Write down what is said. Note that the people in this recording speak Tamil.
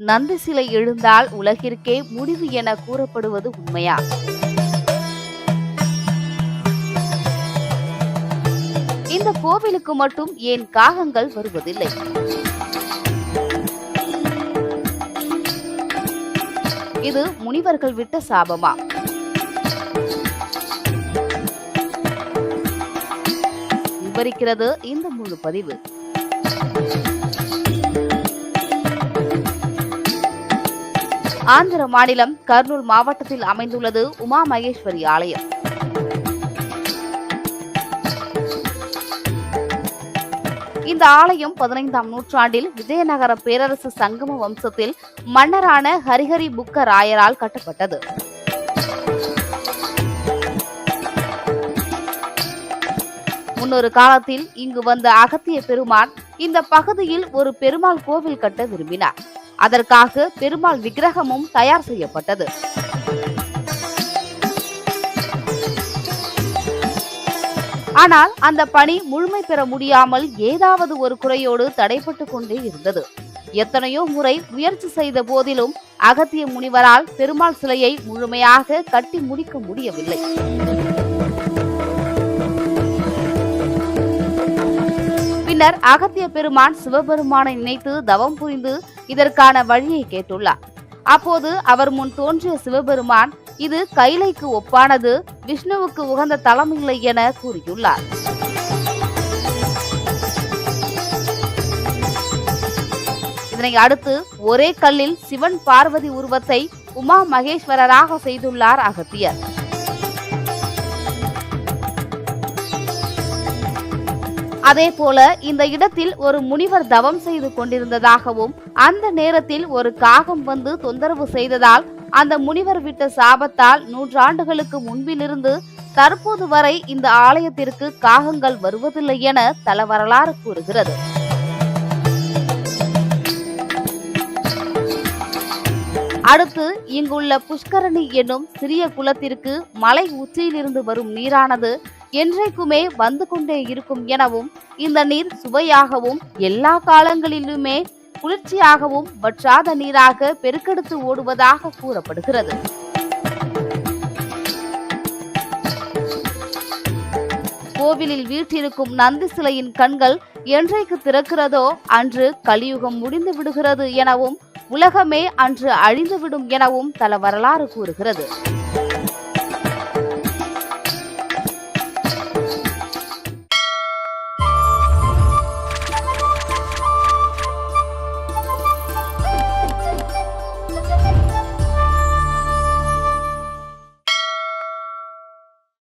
நந்தி சிலை எழுந்தால் உலகிற்கே முடிவு என கூறப்படுவது உண்மையா? இந்த கோவிலுக்கு மட்டும் ஏன் காகங்கள் வருவதில்லை? இது முனிவர்கள் விட்ட சாபமா? விவரிக்கிறது இந்த முழு பதிவு. ஆந்திர மாநிலம் கர்னூல் மாவட்டத்தில் அமைந்துள்ளது உமா மகேஸ்வரி ஆலயம். இந்த ஆலயம் பதினைந்தாம் நூற்றாண்டில் விஜயநகர பேரரசு சங்கம வம்சத்தில் மன்னரான ஹரிஹரி புக்க ராயரால் கட்டப்பட்டது. முன்னொரு காலத்தில் இங்கு வந்த அகத்திய பெருமான் இந்த பகுதியில் ஒரு பெருமாள் கோவில் கட்ட விரும்பினார். அதற்காக பெருமாள் விக்கிரகமும் தயார் செய்யப்பட்டது. ஆனால் அந்த பணி முழுமை பெற முடியாமல் ஏதாவது ஒரு குறையோடு தடைப்பட்டு கொண்டே இருந்தது. எத்தனையோ முறை முயற்சி செய்த போதிலும் அகத்திய முனிவரால் பெருமாள் சிலையை முழுமையாக கட்டி முடிக்க முடியவில்லை. பின்னர் அகத்திய பெருமான் சிவபெருமானை நினைத்து தவம் புரிந்து இதற்கான வழியை கேட்டுள்ளார். அப்போது அவர் முன் தோன்றிய சிவபெருமான் இது கைலைக்கு ஒப்பானது விஷ்ணுவுக்கு உகந்த தலம் இல்லை என கூறியுள்ளார். இதனை அடுத்து ஒரே கல்லில் சிவன் பார்வதி உருவத்தை உமா மகேஸ்வரராக செய்துள்ளார் அகத்தியர். அதே போல இந்த இடத்தில் ஒரு முனிவர் தவம் செய்து கொண்டிருந்ததாகவும் அந்த நேரத்தில் ஒரு காகம் வந்து தொந்தரவு செய்ததால் அந்த முனிவர் விட்ட சாபத்தால் நூற்றாண்டுகளுக்கு முன்பிலிருந்து தற்போது வரை இந்த ஆலயத்திற்கு காகங்கள் வருவதில்லை என தல வரலாறு கூறுகிறது. அடுத்து இங்குள்ள புஷ்கரணி என்னும் சிறிய குளத்திற்கு மலை உச்சியிலிருந்து வரும் நீரானது என்றைக்குமே வந்து கொண்டே இருக்கும் எனவும் இந்த நீர் சுவையாகவும் எல்லா காலங்களிலுமே குளிர்ச்சியாகவும் வற்றாத நீராக பெருக்கெடுத்து ஓடுவதாக கூறப்படுகிறது. கோவிலில் வீற்றிருக்கும் நந்தி சிலையின் கண்கள் என்றைக்கு திறக்கிறதோ அன்று கலியுகம் முடிந்து விடுகிறது எனவும் உலகமே அன்று அழிந்துவிடும் எனவும் தல வரலாறு கூறுகிறது.